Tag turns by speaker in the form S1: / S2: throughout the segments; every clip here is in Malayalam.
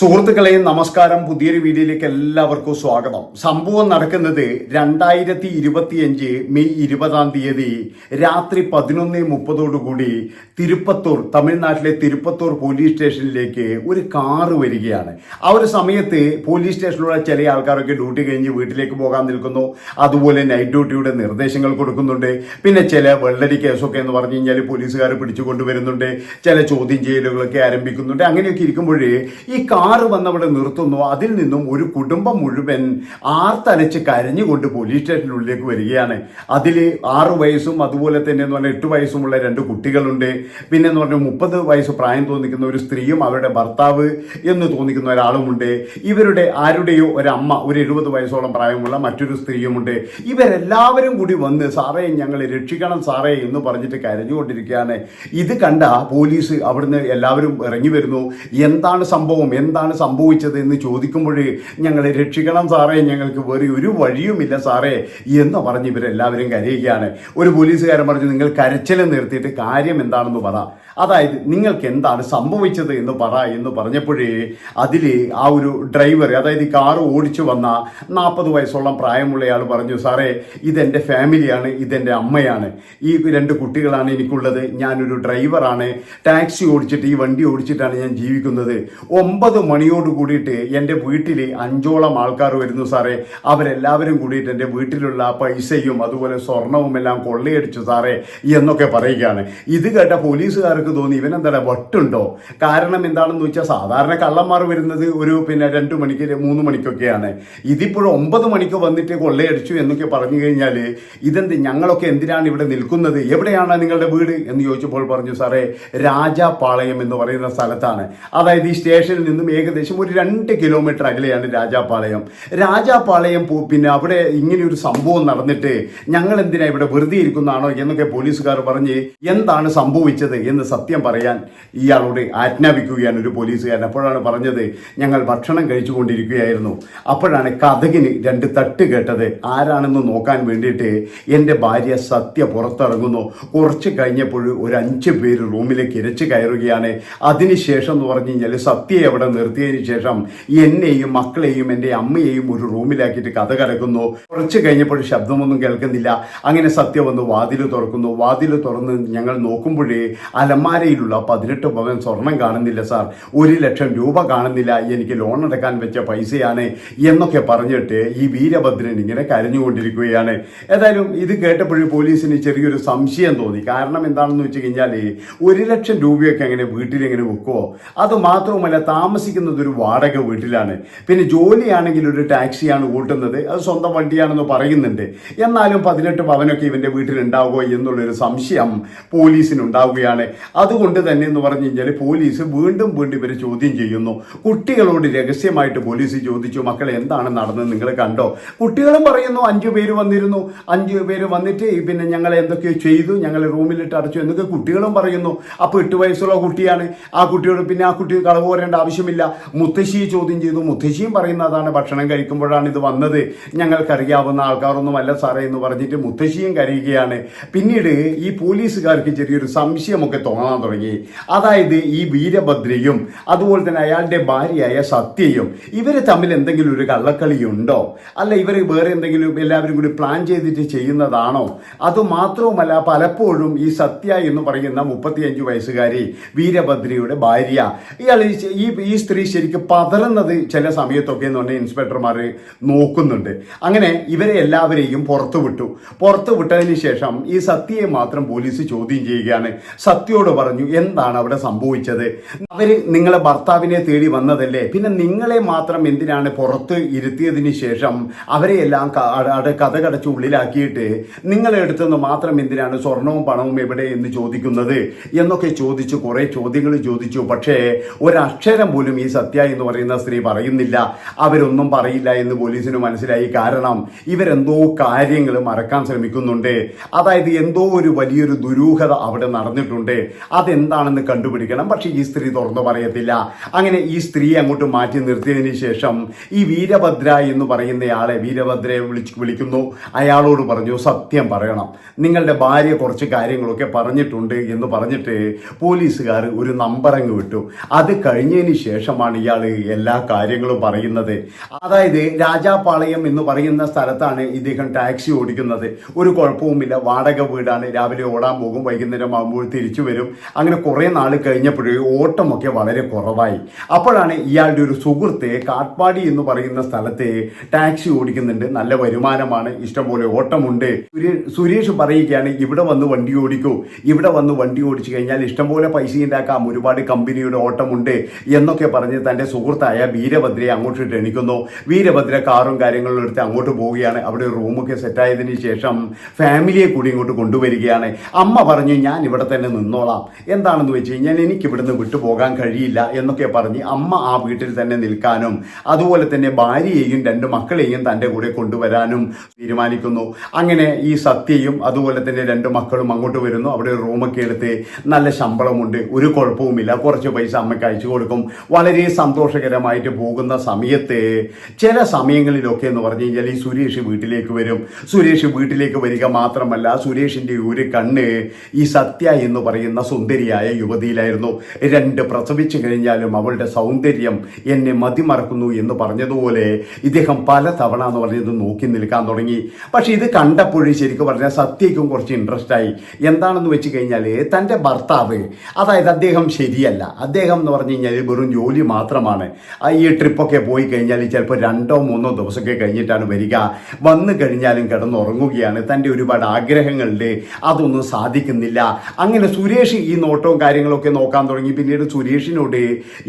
S1: സുഹൃത്തുക്കളെ നമസ്കാരം. പുതിയൊരു വീഡിയോയിലേക്ക് എല്ലാവർക്കും സ്വാഗതം. സംഭവം നടക്കുന്നത് രണ്ടായിരത്തി ഇരുപത്തിയഞ്ച് മെയ് ഇരുപതാം തീയതി രാത്രി പതിനൊന്ന് മുപ്പതോടുകൂടി തിരുപ്പത്തൂർ തമിഴ്നാട്ടിലെ തിരുപ്പത്തൂർ പോലീസ് സ്റ്റേഷനിലേക്ക് ഒരു കാറ് വരികയാണ്. ആ ഒരു സമയത്ത് പോലീസ് സ്റ്റേഷനിലുള്ള ചില ആൾക്കാരൊക്കെ ഡ്യൂട്ടി കഴിഞ്ഞ് വീട്ടിലേക്ക് പോകാൻ നിൽക്കുന്നു. അതുപോലെ നൈറ്റ് ഡ്യൂട്ടിയുടെ നിർദ്ദേശങ്ങൾ കൊടുക്കുന്നുണ്ട്. പിന്നെ ചില വെള്ളരി കേസൊക്കെ എന്ന് പറഞ്ഞു കഴിഞ്ഞാൽ പോലീസുകാർ പിടിച്ചുകൊണ്ടുവരുന്നുണ്ട് ചില ചോദ്യം ചെയ്യലുകളൊക്കെ ആരംഭിക്കുന്നുണ്ട്. അങ്ങനെയൊക്കെ ഇരിക്കുമ്പോഴേ ഈ കാറ് വന്നവിടെ നിർത്തുന്നു. അതിൽ നിന്നും ഒരു കുടുംബം മുഴുവൻ ആർത്തലച്ച് കരഞ്ഞുകൊണ്ട് പോലീസ് സ്റ്റേഷനുള്ളിലേക്ക് വരികയാണ്. അതിൽ ആറ് വയസ്സും അതുപോലെ തന്നെ എന്ന് പറഞ്ഞാൽ എട്ട് വയസ്സുമുള്ള രണ്ട് കുട്ടികളുണ്ട്. പിന്നെ എന്ന് പറഞ്ഞാൽ മുപ്പത് വയസ്സ് പ്രായം തോന്നിക്കുന്ന ഒരു സ്ത്രീയും അവരുടെ ഭർത്താവ് എന്ന് തോന്നിക്കുന്ന ഒരാളുമുണ്ട്. ഇവരുടെ ആരുടെയോ ഒരമ്മ ഒരു എഴുപത് വയസ്സോളം പ്രായമുള്ള മറ്റൊരു സ്ത്രീയുമുണ്ട്. ഇവരെല്ലാവരും കൂടി വന്ന് സാറേ ഞങ്ങളെ രക്ഷിക്കണം സാറേ എന്ന് പറഞ്ഞിട്ട് കരഞ്ഞുകൊണ്ടിരിക്കുകയാണ്. ഇത് കണ്ട പോലീസ് അവിടുന്ന് എല്ലാവരും ഇറങ്ങി വരുന്നു. എന്താണ് സംഭവം? എന്താണ് സംഭവിച്ചത് എന്ന് ചോദിക്കുമ്പോഴേ ഞങ്ങളെ രക്ഷിക്കണം സാറേ ഞങ്ങൾക്ക് വേറെ ഒരു വഴിയുമില്ല സാറേ എന്ന് പറഞ്ഞ് ഇവരെല്ലാവരും കരയുകയാണ്. ഒരു പോലീസുകാരൻ പറഞ്ഞു നിങ്ങൾ കരച്ചിൽ നിർത്തിയിട്ട് കാര്യം എന്താണെന്ന് പറ. അതായത് നിങ്ങൾക്ക് എന്താണ് സംഭവിച്ചത് എന്ന് പറ എന്ന് പറഞ്ഞപ്പോഴേ അതിൽ ആ ഒരു ഡ്രൈവർ അതായത് ഈ കാറ് ഓടിച്ചു വന്ന നാൽപ്പത് വയസ്സോളം പ്രായമുള്ളയാൾ പറഞ്ഞു സാറേ ഇതെന്റെ ഫാമിലിയാണ് ഇതെന്റെ അമ്മയാണ്. ഈ രണ്ട് കുട്ടികളാണ് എനിക്കുള്ളത്. ഞാനൊരു ഡ്രൈവറാണ്. ടാക്സി ഓടിച്ചിട്ട് ഈ വണ്ടി ഓടിച്ചിട്ടാണ് ഞാൻ ജീവിക്കുന്നത്. ഒമ്പത് മണിയോട് കൂടിയിട്ട് എന്റെ വീട്ടിൽ അഞ്ചോളം ആൾക്കാർ വരുന്നു സാറേ. അവരെല്ലാവരും കൂടിയിട്ട് എന്റെ വീട്ടിലുള്ള പൈസയും അതുപോലെ സ്വർണവും എല്ലാം കൊള്ളയടിച്ചു സാറേ എന്നൊക്കെ പറയുകയാണ്. ഇത് കേട്ട പോലീസുകാർക്ക് തോന്നി ഇവൻ എന്താണ് വട്ടുണ്ടോ? കാരണം എന്താണെന്ന് വെച്ചാൽ സാധാരണ കള്ളന്മാർ വരുന്നത് ഒരു പിന്നെ രണ്ടു മണിക്ക് മൂന്ന് മണിക്കൊക്കെയാണ്. ഇതിപ്പോഴും ഒമ്പത് മണിക്ക് വന്നിട്ട് കൊള്ളയടിച്ചു എന്നൊക്കെ പറഞ്ഞു കഴിഞ്ഞാൽ ഇതെന്ത് ഞങ്ങളൊക്കെ എന്തിനാണ് ഇവിടെ നിൽക്കുന്നത്? എവിടെയാണ് നിങ്ങളുടെ വീട്? എന്ന് ചോദിച്ചപ്പോൾ പറഞ്ഞു സാറേ രാജാപാളയം എന്ന് പറയുന്ന സ്ഥലത്താണ്. അതായത് ഈ സ്റ്റേഷനിൽ നിന്നും ഏകദേശം ഒരു രണ്ട് കിലോമീറ്റർ അകലെയാണ് രാജാപാളയം. രാജാപാളയം പിന്നെ അവിടെ ഇങ്ങനെ ഒരു സംഭവം നടന്നിട്ട് ഞങ്ങൾ എന്തിനാ ഇവിടെ വെറുതെ ഇരിക്കുന്നതാണോ? എന്നൊക്കെ പോലീസുകാർ പറഞ്ഞ് എന്താണ് സംഭവിച്ചത്? എന്ന് സത്യം പറയാൻ ഇയാളോട് ആജ്ഞാപിക്കുകയാണ് ഒരു പോലീസുകാരൻ. അപ്പോഴാണ് പറഞ്ഞത് ഞങ്ങൾ ഭക്ഷണം കഴിച്ചുകൊണ്ടിരിക്കുകയായിരുന്നു. അപ്പോഴാണ് കഥകിന് രണ്ട് തട്ട് കേട്ടത്. ആരാണെന്ന് നോക്കാൻ വേണ്ടിയിട്ട് എന്റെ ഭാര്യ സത്യ പുറത്തിറങ്ങുന്നു. കുറച്ച് കഴിഞ്ഞപ്പോൾ ഒരു അഞ്ച് പേര് റൂമിലേക്ക് ഇരച്ച് കയറുകയാണ്. അതിനുശേഷം എന്ന് പറഞ്ഞു കഴിഞ്ഞാൽ സത്യയെ അവിടെ നിർത്തിയതിന് ശേഷം എന്നെയും മക്കളെയും എന്റെ അമ്മയെയും ഒരു റൂമിലാക്കിയിട്ട് കഥ കിടക്കുന്നു കുറച്ച് കഴിഞ്ഞപ്പോൾ ശബ്ദമൊന്നും കേൾക്കുന്നില്ല. അങ്ങനെ സത്യ വന്ന് വാതിൽ തുറക്കുന്നു. വാതിൽ തുറന്ന് ഞങ്ങൾ നോക്കുമ്പോഴേ അലമാരയിലുള്ള പതിനെട്ട് പവൻ സ്വർണം കാണുന്നില്ല സാർ. ഒരു ലക്ഷം രൂപ കാണുന്നില്ല. എനിക്ക് ലോൺ അടക്കാൻ വെച്ച പൈസയാണ് എന്നൊക്കെ പറഞ്ഞിട്ട് ഈ വീരഭദ്രൻ ഇങ്ങനെ കരഞ്ഞുകൊണ്ടിരിക്കുകയാണ്. ഏതായാലും ഇത് കേട്ടപ്പോഴും പോലീസിന് ചെറിയൊരു സംശയം തോന്നി. കാരണം എന്താണെന്ന് വെച്ച് കഴിഞ്ഞാൽ ഒരു ലക്ഷം രൂപയൊക്കെ എങ്ങനെ വീട്ടിലെങ്ങനെ വെക്കുമോ അത് മാത്രവുമല്ല താമസിക്കുന്നത് ഒരു വാടക വീട്ടിലാണ്. പിന്നെ ജോലിയാണെങ്കിൽ ഒരു ടാക്സിയാണ് കൂട്ടുന്നത്. അത് സ്വന്തം വണ്ടിയാണെന്ന് പറയുന്നുണ്ട്. എന്നാലും പതിനെട്ട് പവനൊക്കെ ഇവന്റെ വീട്ടിൽ ഉണ്ടാവുമോ എന്നുള്ളൊരു സംശയം പോലീസിനുണ്ടാവുകയാണ്. അതുകൊണ്ട് തന്നെ എന്ന് പറഞ്ഞു കഴിഞ്ഞാൽ പോലീസ് വീണ്ടും വീണ്ടും ഇവരെ ചോദ്യം ചെയ്യുന്നു. കുട്ടികളോട് രഹസ്യമായിട്ട് പോലീസ് ചോദിച്ചു മക്കളെ എന്താണ് നടന്നത്? നിങ്ങൾ കണ്ടോ? കുട്ടികളും പറയുന്നു അഞ്ചു പേര് വന്നിരുന്നു. അഞ്ചു പേര് വന്നിട്ട് പിന്നെ ഞങ്ങൾ എന്തൊക്കെയോ ചെയ്തു. ഞങ്ങൾ റൂമിലിട്ട് അടച്ചു. എന്നൊക്കെ കുട്ടികളും പറയുന്നു. അപ്പോൾ എട്ട് വയസ്സുള്ള കുട്ടിയാണ്. ആ കുട്ടിയോട് പിന്നെ ആ കുട്ടി കളവ് പറയേണ്ട ആവശ്യമില്ല. മുത്തശ്ശിയെ ചോദ്യം ചെയ്തു. മുത്തശ്ശിയും പറയുന്നതാണ് ഭക്ഷണം കഴിക്കുമ്പോഴാണ് ഇത് വന്നത്. ഞങ്ങൾക്കറിയാവുന്ന ആൾക്കാരൊന്നുമല്ല സാറേ എന്ന് പറഞ്ഞിട്ട് മുത്തശ്ശിയും കരയുകയാണ്. പിന്നീട് ഈ പോലീസുകാർക്ക് ചെറിയൊരു സംശയമൊക്കെ തോന്നാൻ തുടങ്ങി. അതായത് ഈ വീരഭദ്രയും അതുപോലെ തന്നെ അയാളുടെ ഭാര്യയായ സത്യയും ഇവർ തമ്മിൽ എന്തെങ്കിലും ഒരു കള്ളക്കളിയുണ്ടോ അല്ല ഇവർ വേറെ എന്തെങ്കിലും എല്ലാവരും കൂടി പ്ലാൻ ചെയ്തിട്ട് ചെയ്യുന്നതാണോ? അത് മാത്രവുമല്ല പലപ്പോഴും ഈ സത്യ എന്ന് പറയുന്ന മുപ്പത്തിയഞ്ച് വയസ്സുകാരി വീരഭദ്രയുടെ ഭാര്യ ഇയാൾ ഈ ഈ സ്ത്രീ ശരിക്കും പതറുന്നത് ചില സമയത്തൊക്കെ എന്ന് പറഞ്ഞാൽ ഇൻസ്പെക്ടർമാർ നോക്കുന്നുണ്ട്. അങ്ങനെ ഇവരെ എല്ലാവരെയും പുറത്തു വിട്ടു പുറത്തു ശേഷം ഈ സത്യയെ മാത്രം പോലീസ് ചോദ്യം ചെയ്യുകയാണ്. സത്യയോട് പറഞ്ഞു എന്താണ് അവിടെ സംഭവിച്ചത്? അവർ നിങ്ങളെ ഭർത്താവിനെ തേടി വന്നതല്ലേ? പിന്നെ നിങ്ങളെ മാത്രം എന്തിനാണ് പുറത്ത് ഇരുത്തിയതിന് ശേഷം അവരെ എല്ലാം കഥകടച്ച് ഉള്ളിലാക്കിയിട്ട് നിങ്ങളെ അടുത്തുനിന്ന് മാത്രം എന്തിനാണ് സ്വർണവും പണവും എവിടെ എന്ന് ചോദിക്കുന്നത്? എന്നൊക്കെ ചോദിച്ചു കുറെ ചോദ്യങ്ങൾ ചോദിച്ചു. പക്ഷേ ഒരക്ഷരം പോലും ഈ സത്യ എന്ന് പറയുന്ന സ്ത്രീ പറയുന്നില്ല. അവരൊന്നും പറയില്ല എന്ന് പോലീസിന് മനസ്സിലായി. കാരണം ഇവരെന്തോ കാര്യങ്ങൾ മറക്കാൻ ശ്രമിക്കുന്നുണ്ട്. അതായത് എന്തോ ഒരു വലിയൊരു ദുരൂഹത അവിടെ നടന്നിട്ടുണ്ട്. അതെന്താണെന്ന് കണ്ടുപിടിക്കണം. പക്ഷേ ഈ സ്ത്രീ തുറന്നു പറയത്തില്ല. അങ്ങനെ ഈ സ്ത്രീ അങ്ങോട്ട് മാറ്റി നിർത്തിയതിന് ശേഷം ഈ വീരഭദ്ര എന്ന് പറയുന്നയാളെ വീരഭദ്രയെ വിളിച്ച് വിളിക്കുന്നു. അയാളോട് പറഞ്ഞു സത്യം പറയണം. നിങ്ങളുടെ ഭാര്യ കുറച്ച് കാര്യങ്ങളൊക്കെ പറഞ്ഞിട്ടുണ്ട് എന്ന് പറഞ്ഞിട്ട് പോലീസുകാർ ഒരു നമ്പർ അങ്ങ് വിട്ടു. അത് കഴിഞ്ഞതിന് ശേഷമാണ് ഇയാൾ എല്ലാ കാര്യങ്ങളും പറയുന്നത്. അതായത് രാജാപാളയം എന്ന് പറയുന്ന സ്ഥലത്താണ് ഇദ്ദേഹം ടാക്സി ഓടിക്കുന്നത്. ഒരു കുഴപ്പവുമില്ല. വാടക വീടാണ്. രാവിലെ ഓടാൻ പോകും. വൈകുന്നേരം ആകുമ്പോൾ തിരിച്ചു വരും. അങ്ങനെ കുറേ നാൾ കഴിഞ്ഞപ്പോഴേ ഓട്ടമൊക്കെ വളരെ കുറവായി. അപ്പോഴാണ് ഇയാളുടെ ഒരു സുഹൃത്ത് കാട്ട്പാടി എന്ന് പറയുന്ന സ്ഥലത്തെ ടാക്സി ഓടിക്കുന്നുണ്ട്. നല്ല വരുമാനമാണ്. ഇഷ്ടംപോലെ ഓട്ടമുണ്ട്. സുരേ- സുരേഷ് പറയുകയാണ് ഇവിടെ വന്ന് വണ്ടി ഓടിക്കൂ. ഇവിടെ വന്ന് വണ്ടി ഓടിച്ചു കഴിഞ്ഞാൽ ഇഷ്ടംപോലെ പൈസ ഉണ്ടാക്കാം. ഒരുപാട് കമ്പനിയുടെ ഓട്ടമുണ്ട്. എന്നൊക്കെ പറഞ്ഞ് തന്റെ സുഹൃത്തായ വീരഭദ്രയെ അങ്ങോട്ട് ക്ഷണിക്കുന്നു വീരഭദ്ര കാറും കാര്യങ്ങളും എടുത്ത് അങ്ങോട്ട് പോവുകയാണ്. അവിടെ റൂമൊക്കെ സെറ്റായതിനു ശേഷം ഫാമിലിയെ കൂടി ഇങ്ങോട്ട് കൊണ്ടുവരികയാണ്. അമ്മ പറഞ്ഞു ഞാൻ ഇവിടെ തന്നെ നിന്നോളാം. എന്താണെന്ന് വെച്ച് കഴിഞ്ഞാൽ എനിക്ക് ഇവിടുന്ന് വിട്ടുപോകാൻ കഴിയില്ല എന്നൊക്കെ പറഞ്ഞ് അമ്മ ആ വീട്ടിൽ തന്നെ നിൽക്കാനും അതുപോലെ തന്നെ ഭാര്യയെയും രണ്ട് മക്കളെയും തന്റെ കൂടെ കൊണ്ടുവരാനും തീരുമാനിക്കുന്നു. അങ്ങനെ ഈ സത്യയും അതുപോലെ തന്നെ രണ്ട് മക്കളും അങ്ങോട്ട് വരുന്നു. അവിടെ ഒരു റൂമൊക്കെ എടുത്ത് നല്ല ശമ്പളമുണ്ട് ഒരു കുഴപ്പവുമില്ല. കുറച്ച് പൈസ അമ്മയ്ക്ക് അയച്ചു കൊടുക്കും. വളരെ സന്തോഷകരമായിട്ട് പോകുന്ന സമയത്ത് ചില സമയങ്ങളിലൊക്കെ എന്ന് പറഞ്ഞു കഴിഞ്ഞാൽ ഈ സുരേഷ് വീട്ടിലേക്ക് വരും. സുരേഷ് വീട്ടിലേക്ക് വരിക മാത്രമല്ല സുരേഷിന്റെ ഒരു കണ്ണ് ഈ സത്യ എന്ന് പറയുന്ന സുന്ദരിയായ യുവതിയിലായിരുന്നു. രണ്ട് പ്രസവിച്ചു കഴിഞ്ഞാലും അവളുടെ സൗന്ദര്യം എന്നെ മതിമറക്കുന്നു എന്ന് പറഞ്ഞതുപോലെ ഇദ്ദേഹം പല തവണ എന്ന് പറഞ്ഞത് നോക്കി നിൽക്കാൻ തുടങ്ങി. പക്ഷെ ഇത് കണ്ടപ്പോഴും ശരിക്കും പറഞ്ഞാൽ സത്യക്കും കുറച്ച് ഇൻട്രസ്റ്റ് ആയി. എന്താണെന്ന് വെച്ച് കഴിഞ്ഞാൽ തന്റെ ഭർത്താവ് അതായത് അദ്ദേഹം ശരിയല്ല. അദ്ദേഹം എന്ന് പറഞ്ഞു കഴിഞ്ഞാൽ വെറും ജോലി മാത്രമാണ്. ഈ ട്രിപ്പൊക്കെ പോയി കഴിഞ്ഞാൽ ചിലപ്പോൾ രണ്ടോ മൂന്നോ ദിവസമൊക്കെ കഴിഞ്ഞിട്ടാണ് വരിക. വന്നു കഴിഞ്ഞാലും കിടന്നുറങ്ങുകയാണ്. തന്റെ ഒരുപാട് ആഗ്രഹങ്ങളുണ്ട്. അതൊന്നും സാധിക്കുന്നില്ല. അങ്ങനെ സുരേഷ് ഈ നോട്ടവും കാര്യങ്ങളൊക്കെ നോക്കാൻ തുടങ്ങി. പിന്നീട് സുരേഷിനോട്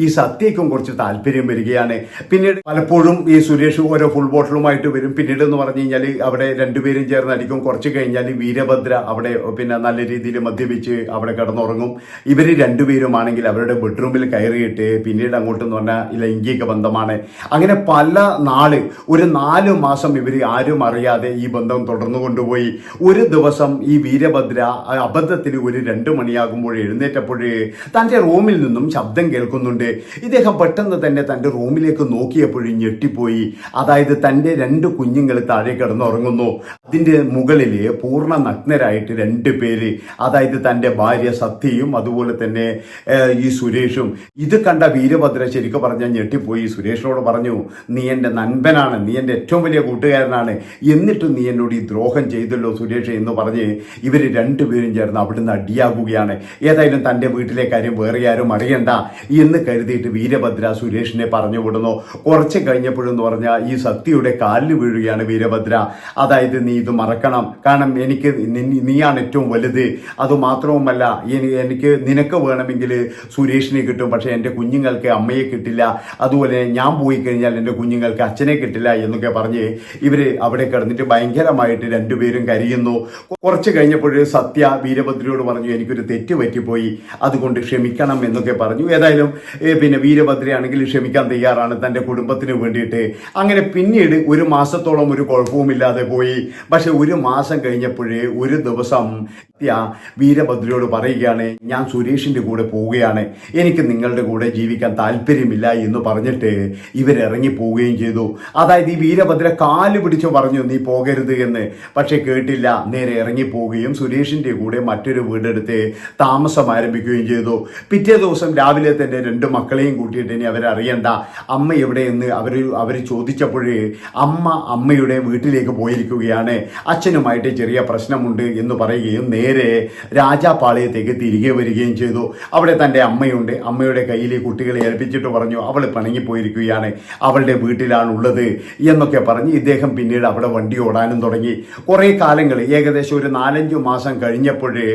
S1: ഈ സത്യക്കും കുറച്ച് താല്പര്യം വരികയാണ്. പിന്നീട് പലപ്പോഴും ഈ സുരേഷ് ഓരോ ഫുൾ ബോട്ടിലുമായിട്ട് വരും. പിന്നീട് എന്ന് പറഞ്ഞു കഴിഞ്ഞാൽ അവിടെ രണ്ടുപേരും ചേർന്ന് അടിക്കും കുറച്ച് കഴിഞ്ഞാൽ വീരഭദ്ര അവിടെ പിന്നെ നല്ല രീതിയിൽ മദ്യപിച്ച് അവിടെ കിടന്നുറങ്ങും. ഇവർ രണ്ടുപേരുമാണെങ്കിൽ അവരുടെ ബെഡ്റൂമിൽ കയറിയിട്ട് പിന്നീട് അങ്ങോട്ട് എന്ന് പറഞ്ഞാൽ ലൈംഗിക ബന്ധമാണ്. അങ്ങനെ പല നാൾ ഒരു നാല് മാസം ഇവർ ആരും അറിയാതെ ഈ ബന്ധം തുടർന്നു കൊണ്ടുപോയി ഒരു ദിവസം ഈ വീരഭദ്ര അബദ്ധത്തിൽ ഒരു രണ്ട് മണിയാകുമ്പോൾ എഴുന്നേറ്റപ്പോഴേ തന്റെ റൂമിൽ നിന്നും ശബ്ദം കേൾക്കുന്നുണ്ട്. ഇദ്ദേഹം പെട്ടെന്ന് തന്നെ തന്റെ റൂമിലേക്ക് നോക്കിയപ്പോഴും ഞെട്ടിപ്പോയി. അതായത് തന്റെ രണ്ട് കുഞ്ഞുങ്ങൾ താഴെ കിടന്നുറങ്ങുന്നു. അതിന്റെ മുകളിൽ പൂർണ നഗ്നരായിട്ട് രണ്ട് പേര് അതായത് തന്റെ ഭാര്യ സത്യയും അതുപോലെ തന്നെ ഈ സുരേഷും. ഇത് കണ്ട വീരഭദ്ര ശരിക്കും പറഞ്ഞാൽ ഞെട്ടിപ്പോയി. സുരേഷിനോട് പറഞ്ഞു നീ എന്റെ നൻപനാണ് നീ എന്റെ ഏറ്റവും വലിയ കൂട്ടുകാരനാണ്. എന്നിട്ട് നീ എന്നോട് ഈ ദ്രോഹം ചെയ്തല്ലോ സുരേഷ് എന്ന് പറഞ്ഞ് ഇവർ രണ്ടുപേരും ചേർന്ന് അവിടുന്ന് അടിയാകുകയാണ്. ഏതായാലും തന്റെ വീട്ടിലെ കാര്യം വേറെ ആരും അറിയണ്ട എന്ന് കരുതിയിട്ട് വീരഭദ്ര സുരേഷിനെ പറഞ്ഞു വിടുന്നു. കുറച്ച് കഴിഞ്ഞപ്പോഴെന്ന് പറഞ്ഞാൽ ഈ സത്യയുടെ കാലിൽ വീഴുകയാണ് വീരഭദ്ര. അതായത് നീ ഇത് മറക്കണം. കാരണം എനിക്ക് നീയാണ് ഏറ്റവും വലുത്. അതുമാത്രവുമല്ല എനി- എനിക്ക് നിനക്ക് വേണമെങ്കിൽ സുരേഷിനെ കിട്ടും. പക്ഷേ എന്റെ കുഞ്ഞുങ്ങൾക്ക് അമ്മയെ കിട്ടില്ല. അതുപോലെ ഞാൻ പോയി കഴിഞ്ഞാൽ എന്റെ കുഞ്ഞുങ്ങൾക്ക് അച്ഛനെ കിട്ടില്ല എന്നൊക്കെ പറഞ്ഞ് ഇവർ അവിടെ കിടന്നിട്ട് ഭയങ്കരമായിട്ട് രണ്ടുപേരും കരയുന്നു. കുറച്ച് കഴിഞ്ഞപ്പോൾ സത്യ വീരഭദ്രയോട് പറഞ്ഞു എനിക്കൊരു തെറ്റ് പറ്റിപ്പോയി. അതുകൊണ്ട് ക്ഷമിക്കണം എന്നൊക്കെ പറഞ്ഞു. ഏതായാലും പിന്നെ വീരഭദ്രയാണെങ്കിൽ ക്ഷമിക്കാൻ തയ്യാറാണ് തന്റെ കുടുംബത്തിന് വേണ്ടിയിട്ട്. അങ്ങനെ പിന്നീട് ഒരു മാസത്തോളം ഒരു കുഴപ്പവുമില്ലാതെ പോയി. പക്ഷെ ഒരു മാസം കഴിഞ്ഞപ്പോഴേ ഒരു ദിവസം വീരഭദ്രയോട് പറയുകയാണ് ഞാൻ സുരേഷിന്റെ കൂടെ പോവുകയാണ്. എനിക്ക് നിങ്ങളുടെ കൂടെ ജീവിക്കാൻ താല്പര്യമില്ല എന്ന് പറഞ്ഞിട്ട് ഇവരിറങ്ങി പോവുകയും ചെയ്തു. അതായത് ഈ വീരഭദ്ര കാൽ പിടിച്ചു പറഞ്ഞു നീ പോകരുത് എന്ന്. പക്ഷെ കേട്ടില്ല നേരെ ഇറങ്ങി പോവുകയും സുരേഷിന്റെ കൂടെ മറ്റൊരു വീടെടുത്ത് താമസം ആരംഭിക്കുകയും ചെയ്തു. പിറ്റേ ദിവസം രാവിലെ തന്നെ രണ്ട് മക്കളെയും കൂട്ടിയിട്ട് ഇനി അവരറിയണ്ട അമ്മ എവിടെയെന്ന് അവർ അവർ ചോദിച്ചപ്പോഴേ അമ്മ അമ്മയുടെ വീട്ടിലേക്ക് പോയിരിക്കുകയാണ്. അച്ഛനുമായിട്ട് ചെറിയ പ്രശ്നമുണ്ട് എന്ന് പറയുകയും നേരെ രാജാപാളയത്തേക്ക് തിരികെ വരികയും ചെയ്തു. അവിടെ തന്റെ അമ്മയുണ്ട്. അമ്മയുടെ കയ്യിൽ കുട്ടികളെ ഏൽപ്പിച്ചിട്ട് പറഞ്ഞു അവൾ പിണങ്ങിപ്പോയിരിക്കുകയാണ് അവളുടെ വീട്ടിലാണുള്ളത് എന്നൊക്കെ പറഞ്ഞ് ഇദ്ദേഹം പിന്നീട് അവിടെ വണ്ടി ഓടാനും തുടങ്ങി. കുറേ കാലങ്ങൾ ഏകദേശം ഒരു നാലഞ്ച് മാസം കഴിഞ്ഞപ്പോഴേ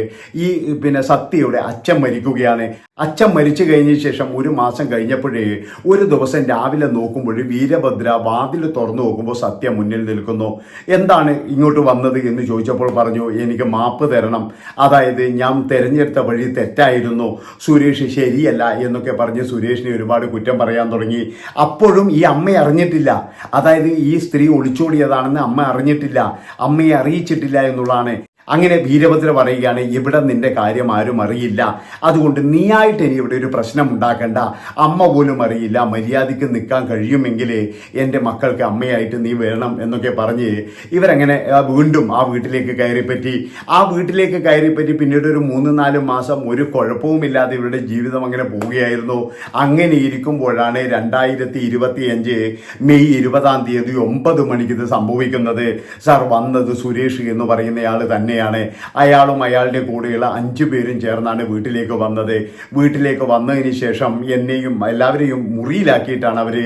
S1: ഈ പിന്നെ സത്യയുടെ അച്ഛൻ മരിക്കുകയാണ്. അച്ഛൻ മരിച്ചു കഴിഞ്ഞ ശേഷം ഒരു മാസം കഴിഞ്ഞപ്പോഴേ ഒരു ദിവസം രാവിലെ നോക്കുമ്പോൾ വീരഭദ്ര വാതിൽ തുറന്നു നോക്കുമ്പോൾ സത്യ മുന്നിൽ നിൽക്കുന്നു. എന്താണ് ഇങ്ങോട്ട് വന്നത് എന്ന് ചോദിച്ചപ്പോൾ പറഞ്ഞു എനിക്ക് മാപ്പ് തരണം. അതായത് ഞാൻ തിരഞ്ഞെടുത്ത വഴി തെറ്റായിരുന്നു. സുരേഷ് ശരിയല്ല എന്നൊക്കെ പറഞ്ഞ് സുരേഷിനെ ഒരുപാട് കുറ്റം പറയാൻ തുടങ്ങി. അപ്പോഴും ഈ അമ്മ അറിഞ്ഞിട്ടില്ല. അതായത് ഈ സ്ത്രീ ഒളിച്ചോടിയതാണെന്ന് അമ്മ അറിഞ്ഞിട്ടില്ല. അമ്മയെ അറിയിച്ചിട്ടില്ല എന്നുള്ളതാണ് അങ്ങനെ വീരഭദ്ര പറയുകയാണ് ഇവിടെ നിന്റെ കാര്യം ആരും അറിയില്ല. അതുകൊണ്ട് നീയായിട്ട് ഇനി ഇവിടെ ഒരു പ്രശ്നം ഉണ്ടാക്കണ്ട. അമ്മ പോലും അറിയില്ല. മര്യാദയ്ക്ക് നിൽക്കാൻ കഴിയുമെങ്കിൽ എന്റെ മക്കൾക്ക് അമ്മയായിട്ട് നീ വേണം എന്നൊക്കെ പറഞ്ഞ് ഇവരങ്ങനെ വീണ്ടും ആ വീട്ടിലേക്ക് കയറിപ്പറ്റി. ആ വീട്ടിലേക്ക് കയറിപ്പറ്റി പിന്നീട് ഒരു മൂന്ന് നാല് മാസം ഒരു കുഴപ്പവുമില്ലാതെ ഇവരുടെ ജീവിതം അങ്ങനെ പോവുകയായിരുന്നു. അങ്ങനെ ഇരിക്കുമ്പോഴാണ് രണ്ടായിരത്തി ഇരുപത്തി അഞ്ച് മെയ് ഇരുപതാം തീയതി ഒമ്പത് മണിക്ക് ഇത് സംഭവിക്കുന്നത്. സാർ വന്നത് സുരേഷ് എന്ന് പറയുന്നയാൾ തന്നെയാണ്. അയാളും അയാളുടെ കൂടെയുള്ള അഞ്ചു പേരും ചേർന്നാണ് വീട്ടിലേക്ക് വന്നത്. വീട്ടിലേക്ക് വന്നതിന് ശേഷം എന്നെയും എല്ലാവരെയും മുറിയിലാക്കിയിട്ടാണ് അവർ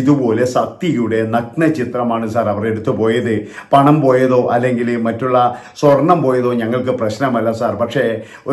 S1: ഇതുപോലെ സത്യയുടെ നഗ്ന ചിത്രമാണ് സാർ അവർ എടുത്തു പോയത്. പണം പോയതോ അല്ലെങ്കിൽ മറ്റുള്ള സ്വർണം പോയതോ ഞങ്ങൾക്ക് പ്രശ്നമല്ല സാർ. പക്ഷേ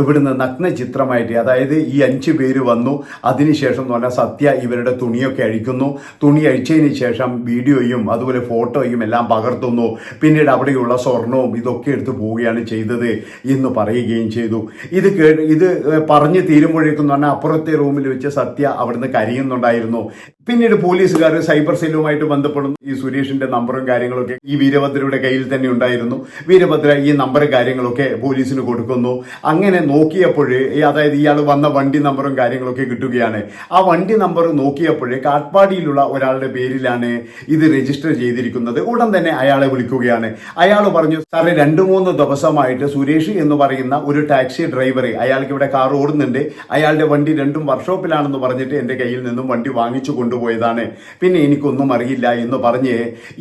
S1: ഇവിടുന്ന് നഗ്ന ചിത്രമായിട്ട് അതായത് ഈ അഞ്ച് പേര് വന്നു. അതിനുശേഷം എന്ന് പറഞ്ഞാൽ സത്യ ഇവരുടെ തുണിയൊക്കെ അഴിക്കുന്നു. തുണി അഴിച്ചതിന് ശേഷം വീഡിയോയും അതുപോലെ ഫോട്ടോയും എല്ലാം പകർത്തുന്നു. പിന്നീട് അവിടെയുള്ള സ്വർണവും ഇതൊക്കെ എടുത്തു പോവുകയാണ് ചെയ്തത് എന്ന് പറയുകയും ചെയ്തു. ഇത് ഇത് പറഞ്ഞ് തീരുമ്പോഴേക്കും എന്ന് പറഞ്ഞാൽ അപ്പുറത്തെ റൂമിൽ വെച്ച് സത്യ അവിടുന്ന് കരയുന്നുണ്ടായിരുന്നു. പിന്നീട് പോലീസുകാർ സൈബർ സെല്ലുമായിട്ട് ബന്ധപ്പെടുന്നു. ഈ സുരേഷിന്റെ നമ്പറും കാര്യങ്ങളൊക്കെ ഈ വീരഭദ്രയുടെ കയ്യിൽ തന്നെ ഉണ്ടായിരുന്നു. വീരഭദ്ര ഈ നമ്പർ കാര്യങ്ങളൊക്കെ പോലീസിന് കൊടുക്കുന്നു. അങ്ങനെ നോക്കിയപ്പോഴേ അതായത് ഇയാൾ വന്ന വണ്ടി നമ്പറും കാര്യങ്ങളൊക്കെ കിട്ടുകയാണ്. ആ വണ്ടി നമ്പർ നോക്കിയപ്പോഴേ കാട്ട്പാടിയിലുള്ള ഒരാളുടെ പേരിലാണ് ഇത് രജിസ്റ്റർ ചെയ്തിരിക്കുന്നത്. ഉടൻ തന്നെ അയാളെ വിളിക്കുകയാണ്. അയാൾ പറഞ്ഞു സാറേ രണ്ടു മൂന്ന് ദിവസമായിട്ട് സുരേഷ് എന്ന് പറയുന്ന ഒരു ടാക്സി ഡ്രൈവറെ അയാൾക്ക് ഇവിടെ കാർ ഓടുന്നുണ്ട്. അയാളുടെ വണ്ടി രണ്ടും വർക്ക്ഷോപ്പിലാണെന്ന് പറഞ്ഞിട്ട് എന്റെ കയ്യിൽ നിന്നും വണ്ടി വാങ്ങിച്ചു കൊണ്ടുപോയതാണ്. പിന്നെ എനിക്കൊന്നും അറിയില്ല എന്ന് പറഞ്ഞ്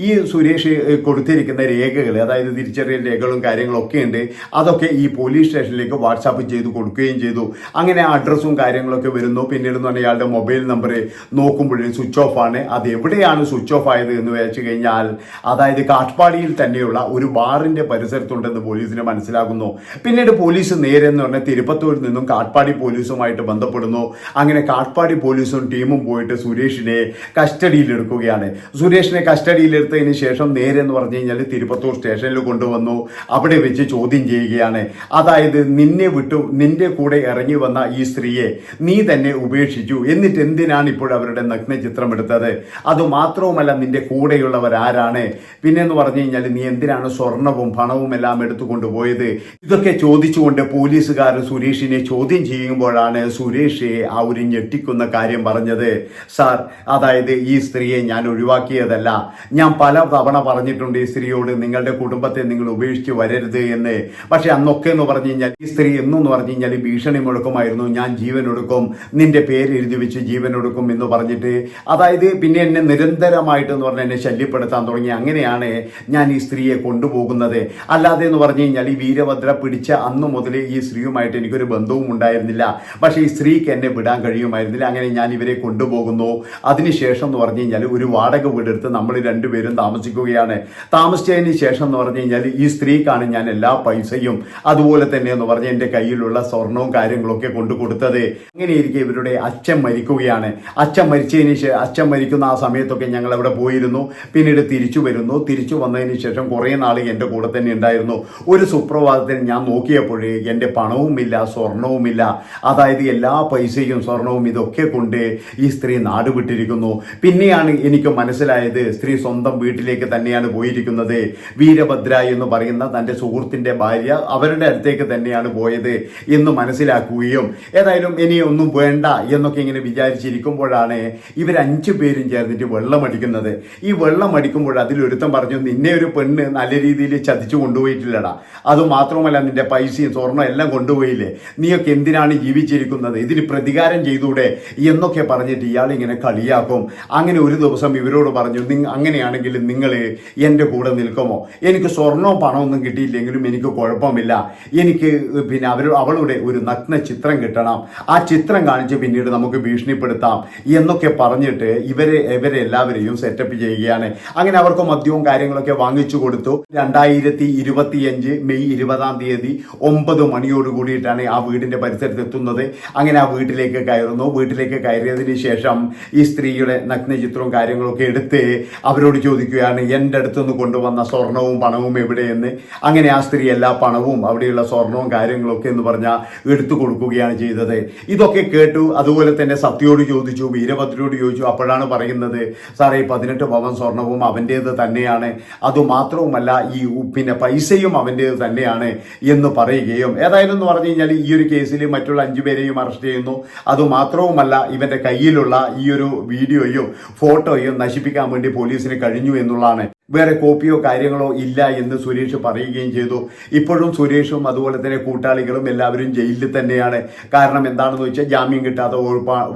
S1: ഈ സുരേഷ് കൊടുത്തിരിക്കുന്ന രേഖകൾ അതായത് തിരിച്ചറിയൽ രേഖകളും കാര്യങ്ങളും ഒക്കെ ഉണ്ട്. അതൊക്കെ ഈ പോലീസ് സ്റ്റേഷനിലേക്ക് വാട്സാപ്പ് ചെയ്ത് കൊടുക്കുകയും ചെയ്തു. അങ്ങനെ അഡ്രസ്സും കാര്യങ്ങളൊക്കെ വരുന്നു. പിന്നീട് എന്ന് പറഞ്ഞാൽ അയാളുടെ മൊബൈൽ നമ്പർ നോക്കുമ്പോഴേ സ്വിച്ച് ഓഫ് ആണ്. അത് എവിടെയാണ് സ്വിച്ച് ഓഫ് ആയത് എന്ന് വെച്ച് കഴിഞ്ഞാൽ അതായത് കാട്ട്പാടിയിൽ തന്നെയുള്ള ഒരു ബാറിന്റെ പരിസരത്തുണ്ടെന്ന് പോലീസിന് മനസ്സിലാകുന്നു. പിന്നീട് പോലീസ് നേരെ എന്ന് പറഞ്ഞാൽ തിരുപ്പത്തൂരിൽ നിന്നും കാട്ട്പാടി പോലീസുമായിട്ട് ബന്ധപ്പെടുന്നു. അങ്ങനെ കാട്ട്പാടി പോലീസും ടീമും പോയിട്ട് സുരേഷിനെ കസ്റ്റഡിയിലെടുക്കുകയാണ് സുരേഷിനെ കസ്റ്റഡിയിലെടുത്തതിന് ശേഷം നേരെ എന്ന് പറഞ്ഞു കഴിഞ്ഞാൽ തിരുപ്പത്തൂർ സ്റ്റേഷനിൽ കൊണ്ടുവന്നു. അവിടെ വെച്ച് ചോദ്യം ചെയ്യുകയാണ്. അതായത് നിന്നെ വിട്ടു നിന്റെ കൂടെ ഇറങ്ങി വന്ന ഈ സ്ത്രീയെ നീ തന്നെ ഉപേക്ഷിച്ചു. എന്നിട്ട് എന്തിനാണ് ഇപ്പോൾ അവരുടെ നഗ്ന ചിത്രം എടുത്തത്? അതുമാത്രവുമല്ല നിന്റെ കൂടെയുള്ളവർ ആരാണ് പിന്നെന്ന് പറഞ്ഞു കഴിഞ്ഞാൽ നീ എന്തിനാണ് സ്വർണവും പണവും എല്ലാം എടുത്തു കൊണ്ടുപോയത് ഇതൊക്കെ ചോദിച്ചുകൊണ്ട് പോലീസുകാർ സുരേഷിനെ ചോദ്യം ചെയ്യുമ്പോഴാണ് സുരേഷ് ആ ഒരു ഞെട്ടിക്കുന്ന കാര്യം പറഞ്ഞത്. സാർ അതായത് ഈ സ്ത്രീയെ ഞാൻ ഒഴിവാക്കിയതല്ല. ഞാൻ പല തവണ പറഞ്ഞിട്ടുണ്ട് ഈ സ്ത്രീയോട് നിങ്ങളുടെ കുടുംബത്തെ നിങ്ങൾ ഉപേക്ഷിച്ച് വരരുത് എന്ന്. പക്ഷെ അന്നൊക്കെ എന്ന് പറഞ്ഞു കഴിഞ്ഞാൽ ഈ സ്ത്രീ എന്നു പറഞ്ഞു കഴിഞ്ഞാൽ ഭീഷണി മുഴക്കുമായിരുന്നു. ഞാൻ ജീവൻ എടുക്കും നിന്റെ പേര് എഴുതി വെച്ച് ജീവൻ എടുക്കും എന്ന് പറഞ്ഞിട്ട്. അതായത് പിന്നെ എന്നെ നിരന്തരമായിട്ട് എന്ന് പറഞ്ഞാൽ എന്നെ ശല്യപ്പെടുത്താൻ തുടങ്ങി. അങ്ങനെയാണ് ഞാൻ ഈ സ്ത്രീയെ കൊണ്ടുപോകുന്നത്. അല്ലാതെ എന്ന് പറഞ്ഞു കഴിഞ്ഞാൽ ഈ വീരഭദ്ര പിടിച്ച അന്നു മുതൽ ഈ സ്ത്രീയുമായിട്ട് എനിക്കൊരു ബന്ധവും ഉണ്ടായിരുന്നില്ല. പക്ഷേ ഈ സ്ത്രീക്ക് എന്നെ വിടാൻ കഴിയുമായിരുന്നില്ല. അങ്ങനെ ഞാൻ ഇവരെ കൊണ്ടുപോകുന്നു. അതിനുശേഷം എന്ന് പറഞ്ഞു കഴിഞ്ഞാൽ ഒരു വാടക വീടെടുത്ത് നമ്മൾ രണ്ടുപേരും താമസിക്കുകയാണ്. താമസിച്ചതിന് ശേഷം എന്ന് പറഞ്ഞു കഴിഞ്ഞാൽ ഈ സ്ത്രീക്കാണ് ഞാൻ എല്ലാ പൈസയും അതുപോലെ തന്നെ എന്ന് പറഞ്ഞ് എന്റെ കയ്യിലുള്ള സ്വർണവും കാര്യങ്ങളൊക്കെ കൊണ്ടു കൊടുത്തത് അങ്ങനെയിരിക്കെ ഇവരുടെ അച്ഛൻ മരിക്കുകയാണ്. അച്ഛൻ മരിച്ചതിന് ശേഷം അച്ഛൻ മരിക്കുന്ന ആ സമയത്തൊക്കെ ഞങ്ങൾ അവിടെ പോയിരുന്നു. പിന്നീട് തിരിച്ചു വരുന്നു. തിരിച്ചു വന്നതിന് ശേഷം കുറേ നാൾ എന്റെ കൂടെ തന്നെ ഉണ്ടായിരുന്നു. ഒരു സുപ്രഭാതത്തിൽ ഞാൻ നോക്കിയപ്പോൾ എന്റെ പണവുമില്ല സ്വർണവുമില്ല. അതായത് എല്ലാ പൈസയും സ്വർണവും ഇതൊക്കെ കൊണ്ട് ഈ സ്ത്രീ നാട് വിട്ടിരിക്കുന്നു. പിന്നെയാണ് എനിക്ക് മനസ്സിലായത് സ്ത്രീ സ്വന്തം വീട്ടിലേക്ക് തന്നെയാണ് പോയിരിക്കുന്നത്. വീരഭദ്ര എന്ന് പറയുന്ന തന്റെ സുഹൃത്തിന്റെ ഭാര്യ അവരുടെ അടുത്തേക്ക് തന്നെയാണ് പോയത് എന്ന് മനസ്സിലാക്കുകയും ഏതായാലും ഇനി ഒന്നും വേണ്ട എന്നൊക്കെ ഇങ്ങനെ വിചാരിച്ചിരിക്കുമ്പോഴാണ് ഇവർ അഞ്ചു പേരും ചേർന്നിട്ട് വെള്ളം അടിക്കുന്നത്. ഈ വെള്ളം അടിക്കുമ്പോൾ അതിലൊരുത്തം പറഞ്ഞു നിന്നെ ഒരു പെണ്ണ് നല്ല രീതിയിൽ ചതിച്ചു കൊണ്ടുപോയിട്ടില്ലടാ. അത് മാത്രമല്ല നിന്റെ പൈസയും സ്വർണം എല്ലാം കൊണ്ടുപോയില്ലേ? നീയൊക്കെ എന്തിനാണ് ജീവിച്ചിരിക്കുന്നത്? ഇതിന് പ്രതികാരം ചെയ്തൂടെ? എന്നൊക്കെ പറഞ്ഞിട്ട് ഇയാൾ ഇങ്ങനെ കളിയാക്കും. അങ്ങനെ ഒരു ദിവസം ഇവരോട് പറഞ്ഞു "നിങ്ങ- അങ്ങനെയാണെങ്കിൽ നിങ്ങൾ എന്റെ കൂടെ നിൽക്കുമോ? എനിക്ക് സ്വർണവും പണമൊന്നും കിട്ടിയില്ലെങ്കിലും എനിക്ക് കുഴപ്പമില്ല. എനിക്ക് പിന്നെ അവർ അവളുടെ ഒരു നഗ്ന ചിത്രം കിട്ടണം. ആ ചിത്രം കാണിച്ച് പിന്നീട് നമുക്ക് ഭീഷണിപ്പെടുത്താം. എന്നൊക്കെ പറഞ്ഞിട്ട് ഇവരെ ഇവരെ എല്ലാവരെയും സെറ്റപ്പ് ചെയ്യുകയാണ്. അങ്ങനെ അവർക്ക് മദ്യവും കാര്യങ്ങളൊക്കെ വാങ്ങിച്ചു കൊടുത്തു. രണ്ടായിരത്തി ഇരുപത്തിയഞ്ച് മെയ് ഇരുപതാം തീയതി ഒമ്പത് മണിയോട് കൂടിയിട്ടാണ് ആ വീടിന്റെ പരിസരത്ത് എത്തുന്നത്. അങ്ങനെ ആ വീട്ടിലേക്ക് കയറുന്നു. വീട്ടിലേക്ക് കയറിയതിന് ശേഷം ഈ സ്ത്രീയുടെ നഗ്നചിത്രവും കാര്യങ്ങളൊക്കെ എടുത്ത് അവരോട് ചോദിക്കുകയാണ് എന്റെ അടുത്തുനിന്ന് കൊണ്ടുവന്ന സ്വർണവും പണവും എവിടെയെന്ന്? അങ്ങനെ ആ സ്ത്രീ എല്ലാ പണവും അവിടെയുള്ള സ്വർണവും കാര്യങ്ങളൊക്കെ എന്ന് പറഞ്ഞാൽ എടുത്തു കൊടുക്കുകയാണ് ചെയ്തത്. ഇതൊക്കെ കേട്ടു അതുപോലെ തന്നെ സത്യോട് ചോദിച്ചു വീരഭദ്രയോട് ചോദിച്ചു. അപ്പോഴാണ് പറയുന്നത് സാറേ പതിനെട്ട് പവൻ സ്വർണവും അവന്റേത് തന്നെയാണ്. അതുമാത്രവുമല്ല ഈ പിന്നെ പൈസയും അവന്റേത് തന്നെയാണ് എന്ന് പറയുകയും ഏതായാലും എന്ന് പറഞ്ഞു കഴിഞ്ഞാൽ ഈ ഒരു കേസിൽ മറ്റുള്ള അഞ്ചു പേരെയും അറസ്റ്റ് ചെയ്യുന്നു. അതുമാത്രവുമല്ല ഇവന്റെ കയ്യിലുള്ള ഈ ഒരു വീഡിയോയും ഫോട്ടോയും നശിപ്പിക്കാൻ വേണ്ടി പോലീസിന് കഴിഞ്ഞു എന്നുള്ളതാണ്. വേറെ കോപ്പിയോ കാര്യങ്ങളോ ഇല്ല എന്ന് സുരേഷ് പറയുകയും ചെയ്തു. ഇപ്പോഴും സുരേഷും അതുപോലെ തന്നെ കൂട്ടാളികളും എല്ലാവരും ജയിലിൽ തന്നെയാണ്. കാരണം എന്താണെന്ന് വെച്ചാൽ ജാമ്യം കിട്ടാത്ത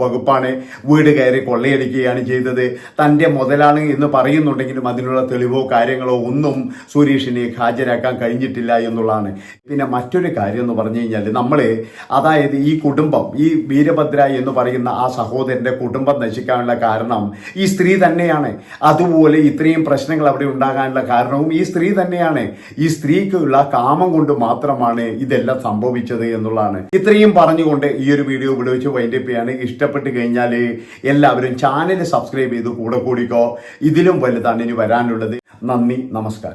S1: വകുപ്പാണ് വീട് കയറി കൊള്ളയടിക്കുകയാണ് ചെയ്തത്. തന്റെ മുതലാണ് എന്ന് പറയുന്നുണ്ടെങ്കിലും അതിനുള്ള തെളിവോ കാര്യങ്ങളോ ഒന്നും സുരേഷിനെ ഹാജരാക്കാൻ കഴിഞ്ഞിട്ടില്ല എന്നുള്ളതാണ്. പിന്നെ മറ്റൊരു കാര്യം എന്ന് പറഞ്ഞു കഴിഞ്ഞാൽ നമ്മൾ അതായത് ഈ കുടുംബം ഈ വീരഭദ്ര എന്ന് പറയുന്ന ആ സഹോദരന്റെ കുടുംബം നശിക്കാനുള്ള കാരണം ഈ സ്ത്രീ തന്നെയാണ്. അതുപോലെ ഇത്രയും പ്രശ്നങ്ങൾ അവിടെ ഉണ്ടാകാനുള്ള കാരണവും ഈ സ്ത്രീ തന്നെയാണ്. ഈ സ്ത്രീക്കുള്ള കാമം കൊണ്ട് മാത്രമാണ് ഇതെല്ലാം സംഭവിച്ചത് എന്നുള്ളതാണ്. ഇത്രയും പറഞ്ഞുകൊണ്ട് ഈ ഒരു വീഡിയോ ഇവിടെ വെച്ച് വൈൻഡപ്പ് ചെയ്യാണ്. ഇഷ്ടപ്പെട്ട് കഴിഞ്ഞാൽ എല്ലാവരും ചാനൽ സബ്സ്ക്രൈബ് ചെയ്ത് കൂടെ കൂടിക്കോ. ഇതിലും വലുതാണ് ഇനി വരാനുള്ളത്. നന്ദി നമസ്കാരം.